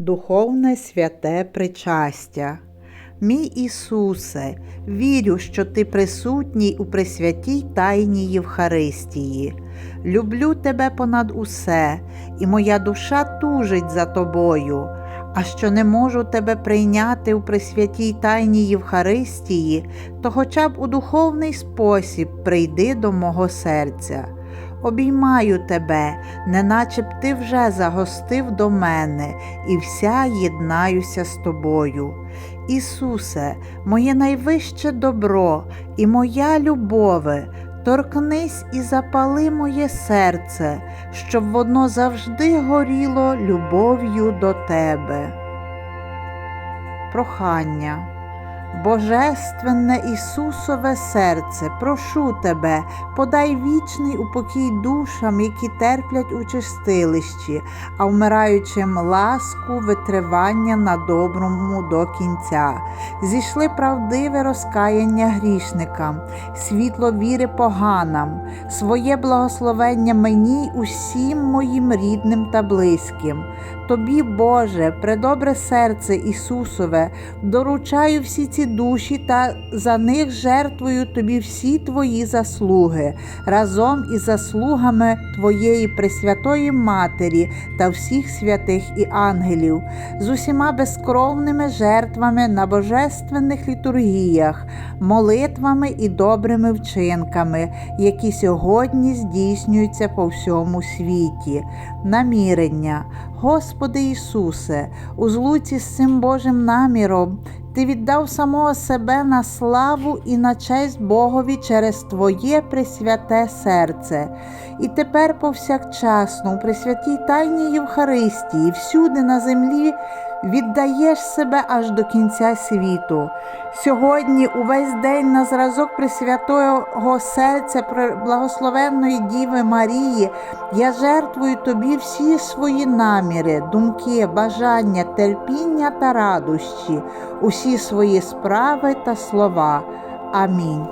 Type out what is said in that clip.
Духовне святе причастя. Мій Ісусе, вірю, що Ти присутній у пресвятій тайні Євхаристії. Люблю Тебе понад усе, і моя душа тужить за Тобою. А що не можу Тебе прийняти у пресвятій тайні Євхаристії, то хоча б у духовний спосіб прийди до мого серця. Обіймаю тебе, неначе б ти вже загостив до мене, і вся єднаюся з тобою. Ісусе, моє найвище добро і моя любове, торкнись і запали моє серце, щоб воно завжди горіло любов'ю до тебе. Прохання. Божественне Ісусове серце, прошу тебе, подай вічний упокій душам, які терплять у чистилищі, а вмираючим ласку, витривання на доброму до кінця. Зійшли правдиве розкаяння грішникам, світло віри поганам, своє благословення мені усім моїм рідним та близьким. Тобі, Боже, предобре серце Ісусове, доручаю всі ці душі та за них жертвую тобі всі твої заслуги, разом із заслугами Твоєї Пресвятої Матері та всіх святих і ангелів, з усіма безкровними жертвами на божественних літургіях, молитвами і добрими вчинками, які сьогодні здійснюються по всьому світі. Намірення. Господи Ісусе, у злуці з цим Божим наміром Ти віддав самого себе на славу і на честь Богові через Твоє пресвяте серце. І тепер повсякчасно у пресвятій тайні Євхаристії, всюди на землі віддаєш себе аж до кінця світу. Сьогодні, увесь день, на зразок Пресвятого серця благословенної Діви Марії, я жертвую тобі всі свої наміри, думки, бажання, терпіння та радощі, усі свої справи та слова. Амінь.